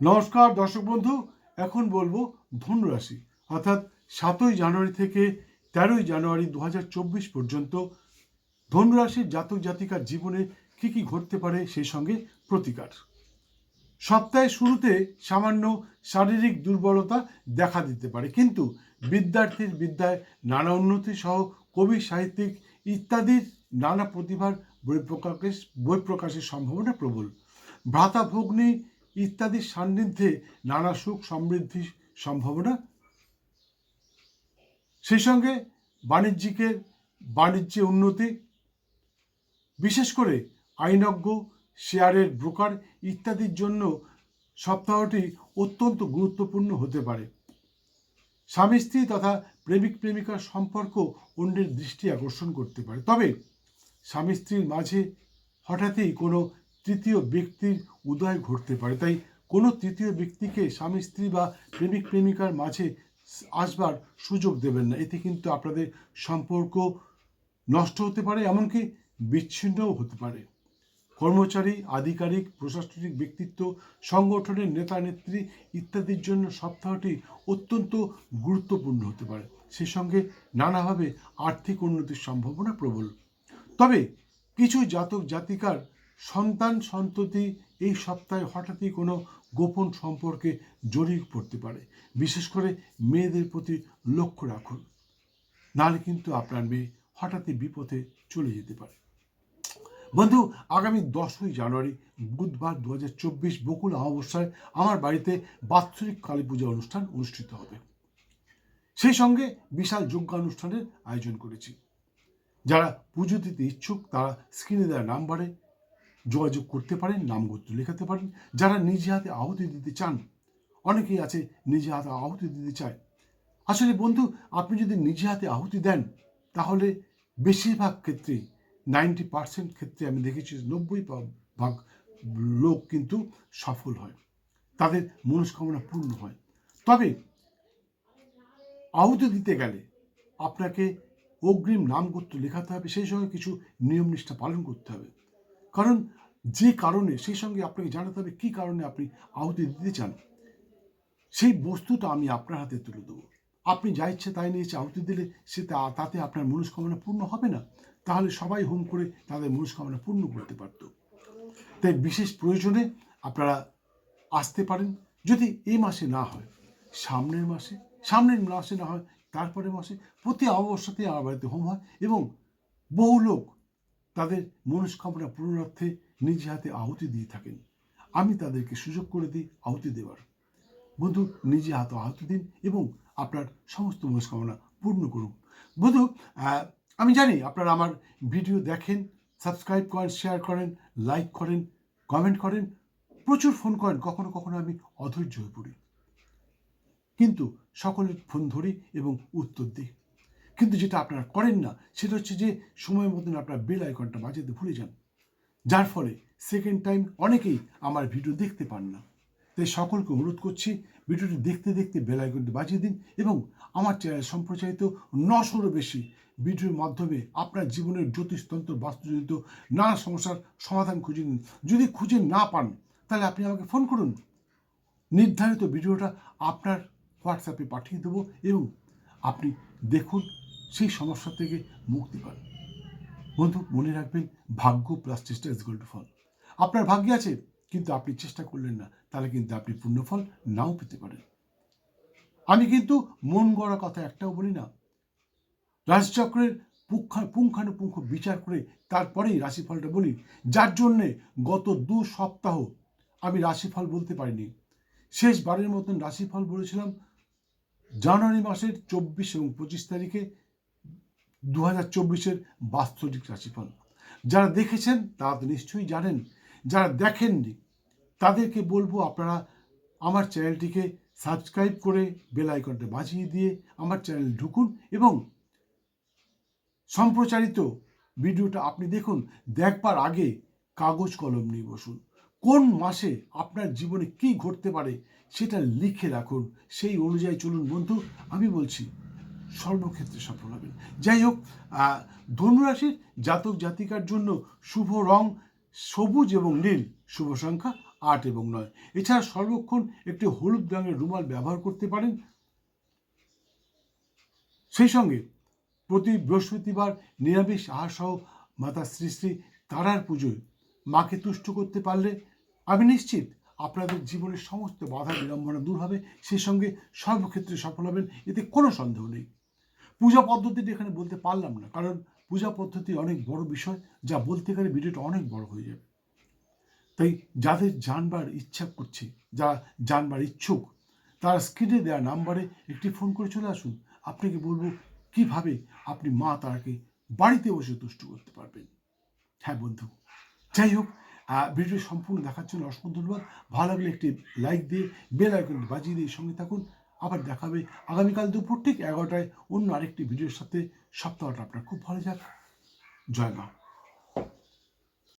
নমস্কার, দর্শক বন্ধু। এখন বলব ধনুরাশি, অর্থাৎ সাতই জানুয়ারি থেকে তেরোই জানুয়ারি দু হাজার চব্বিশ পর্যন্ত ধনুরাশির জাতক জাতিকার জীবনে কি কি ঘটতে পারে সেই সঙ্গে প্রতিকার। সপ্তাহের শুরুতে সামান্য শারীরিক দুর্বলতা দেখা দিতে পারে, কিন্তু বিদ্যার্থীর বিদ্যায় নানা উন্নতি সহ কবি, সাহিত্যিক ইত্যাদির নানা প্রতিভার বই প্রকাশ বই প্রকাশের সম্ভাবনা প্রবল। ভ্রাতা ভগ্নী ইত্যাদির সান্নিধ্যে নানা সুখ সমৃদ্ধির সম্ভাবনা। সেই সঙ্গে বাণিজ্যিকের বাণিজ্যে উন্নতি, বিশেষ করে আইনজ্ঞ, শেয়ারের ব্রোকার ইত্যাদির জন্য সপ্তাহটি অত্যন্ত গুরুত্বপূর্ণ হতে পারে। স্বামী স্ত্রী তথা প্রেমিক প্রেমিকার সম্পর্ক অন্যের দৃষ্টি আকর্ষণ করতে পারে। তবে স্বামী স্ত্রীর মাঝে হঠাৎই কোনো তৃতীয় ব্যক্তির উদয় ঘটতে পারে। তাই কোনো তৃতীয় ব্যক্তিকে স্বামী, স্ত্রী বা প্রেমিক, প্রেমিকার মাঝে আসবার সুযোগ দেবেন না। এতে কিন্তু আপনাদের সম্পর্ক নষ্ট হতে পারে, এমনকি বিচ্ছিন্নও হতে পারে। কর্মচারী, আধিকারিক, প্রশাসনিক ব্যক্তিত্ব, সংগঠনের নেতা, নেত্রী ইত্যাদির জন্য সপ্তাহটি অত্যন্ত গুরুত্বপূর্ণ হতে পারে। সে সঙ্গে নানাভাবে আর্থিক উন্নতির সম্ভাবনা প্রবল। তবে কিছু জাতক জাতিকার সন্তান সন্ততি এই সপ্তাহে হঠাৎই কোনো গোপন সম্পর্কে জড়িয়ে পড়তে পারে। বিশেষ করে মেয়েদের প্রতি লক্ষ্য রাখুন। নাহলে কিন্তু আপনার মেয়ে হঠাৎই বিপথে চলে যেতে পারে। বন্ধু, আগামী দশই জানুয়ারি বুধবার দু হাজার চব্বিশ বকুল অমাবস্যায় আমার বাড়িতে বাৎসরিক কালী পূজা অনুষ্ঠান অনুষ্ঠিত হবে। সেই সঙ্গে বিশাল যজ্ঞানুষ্ঠানের আয়োজন করেছি। যারা পুজো দিতে ইচ্ছুক তারা স্ক্রিনে দেওয়া নাম্বারে যোগাযোগ করতে পারেন নাম গোত্র লেখাতে পারেন। যারা নিজে হাতে আহুতি দিতে চান, অনেকেই আছে নিজে হাতে আহুতি দিতে চায়। আসলে বন্ধু, আপনি যদি নিজে হাতে আহুতি দেন, তাহলে বেশিরভাগ ক্ষেত্রেই, নাইনটি পার্সেন্ট ক্ষেত্রে আমি দেখেছি নব্বই ভাগ লোক কিন্তু সফল হয়। তাদের মনস্কামনা পূর্ণ হয়। তবে আহুতি দিতে গেলে আপনাকে অগ্রিম নামগোত্র লেখাতে হবে, সেই সঙ্গে কিছু নিয়ম নিষ্ঠা পালন করতে হবে। কারণ যে কারণে, সেই সঙ্গে আপনাকে জানাতে হবে কী কারণে আপনি আহুতি দিতে চান। সেই বস্তুটা আমি আপনার হাতে তুলে দেবো। আপনি যা ইচ্ছে তাই নিয়েছে আহুতি দিলে সে তাতে আপনার মনস্কামনা পূর্ণ হবে না। তাহলে সবাই হোম করে তাদের মনস্কামনা পূর্ণ করতে পারত। তাই বিশেষ প্রয়োজনে আপনারা আসতে পারেন। যদি এই মাসে না হয়, সামনের মাসে সামনের মাসে না হয় তারপরে মাসে প্রতি অমাবস্যাতে আমার বাড়িতে হোম হয় এবং বহু লোক তাদের মনস্কামনা পূরণার্থে নিজ হাতে আহুতি দিয়ে থাকেন। আমি তাদেরকে সুযোগ করে দিই আহুতি দেওয়ার। বন্ধু, নিজে হাতে আহুতি দিন এবং আপনার সমস্ত মনস্কামনা পূর্ণ করুন। বন্ধু আমি জানি আপনারা আমার ভিডিও দেখেন, সাবস্ক্রাইব করেন, শেয়ার করেন, লাইক করেন, কমেন্ট করেন, প্রচুর ফোন করেন, কখনো কখনো আমি অধৈর্য হয়ে পড়ি। কিন্তু সকলের ফোন ধরি এবং উত্তর দিই। কিন্তু যেটা আপনারা করেন না, সেটা হচ্ছে যে সময় মতন আপনার বেল আইকনটা বাজাতে ভুলে যান। যার ফলে সেকেন্ড টাইম অনেকেই আমার ভিডিও দেখতে পান না। তাই সকলকে অনুরোধ করছি ভিডিওটি দেখতে দেখতে বেল আইকনটি বাজিয়ে দিন এবং আমার চ্যানেল সম্প্রচারিত নশোরও বেশি ভিডিওর মাধ্যমে আপনার জীবনের জ্যোতিষতন্ত্র বাস্তুজনিত নানা সমস্যার সমাধান খুঁজে নিন। যদি খুঁজে না পান, তাহলে আপনি আমাকে ফোন করুন। নির্ধারিত ভিডিওটা আপনার হোয়াটসঅ্যাপে পাঠিয়ে দেবো এবং আপনি দেখুন সেই সমস্যা থেকে মুক্তি পান। বন্ধু, মনে রাখবেন, ভাগ্য প্লাস চেষ্টা ইজ গোল টু ফল। আপনার ভাগ্যে আছে, কিন্তু আপনি চেষ্টা করলেন না, তাহলে কিন্তু আপনি পূর্ণফল নাও পেতে পারেন। আমি কিন্তু মন গড়া কথা একটাও বলি না। রাশিচক্রের পুঙ্খা পুঙ্খানুপুঙ্খ বিচার করে তারপরেই রাশিফলটা বলি। যার জন্যে গত দু সপ্তাহ আমি রাশিফল বলতে পারিনি। শেষবারের মতন রাশিফল বলেছিলাম, জানুয়ারি মাসের চব্বিশ এবং পঁচিশ তারিখে দু হাজার চব্বিশের বাস্তবিক রাশিফল। যারা দেখেছেন, তারা তো নিশ্চয়ই জানেন। যারা দেখেননি, তাদেরকে বলব আপনারা আমার চ্যানেলটিকে সাবস্ক্রাইব করে বেল আইকনটা বাজিয়ে দিয়ে আমার চ্যানেল ঢুকুন এবং সম্প্রচারিত ভিডিওটা আপনি দেখুন, দেখবার আগে কাগজ কলম নিয়ে বসুন। কোন মাসে আপনার জীবনে কি ঘটতে পারে সেটা লিখে রাখুন। সেই অনুযায়ী চলুন বন্ধু, আমি বলছি সর্বক্ষেত্রে সফল হবেন। যাই হোক ধনুরাশির জাতক জাতিকার জন্য শুভ রং সবুজ এবং নীল, শুভ সংখ্যা আট এবং নয়। এছাড়া সর্বক্ষণ একটি হলুদ রঙের রুমাল ব্যবহার করতে পারেন। সেই সঙ্গে প্রতি বৃহস্পতিবার নিরামিষ আহার সহ মাতা শ্রী শ্রী তারার পুজোয় মাকে তুষ্ট করতে পারলে আমি নিশ্চিত আপনাদের জীবনের সমস্ত বাধা বিড়ম্বনা দূর হবে। সেই সঙ্গে সর্বক্ষেত্রে সফল হবেন, এতে কোনো সন্দেহ নেই। পূজা পদ্ধতিটি এখানে বলতে পারলাম না, কারণ পূজা পদ্ধতি অনেক বড় বিষয়, যা বলতে গেলে ভিডিওটা অনেক বড় হয়ে যাবে। তাই যাদের জানবার ইচ্ছা করছে যারা জানবার ইচ্ছুক, তারা স্ক্রিনে দেওয়া নাম্বারে একটি ফোন করে চলে আসুন। আপনাকে বলব কীভাবে আপনি মা তারাকে বাড়িতে বসে তুষ্ট করতে পারবেন। হ্যাঁ বন্ধু, যাই হোক ভিডিও সম্পূর্ণ দেখার জন্য অসংখ্য ধন্যবাদ। ভালো লাগলে একটি লাইক দিয়ে বেল আইকন বাজিয়ে দিয়ে সঙ্গে থাকুন। আবার দেখাবে আগামীকাল দুপুর ঠিক এগারোটায় অন্য আরেকটি ভিডিওর সাথে সপ্তাহটা আপনার খুব ভালো যাক। জয় মা।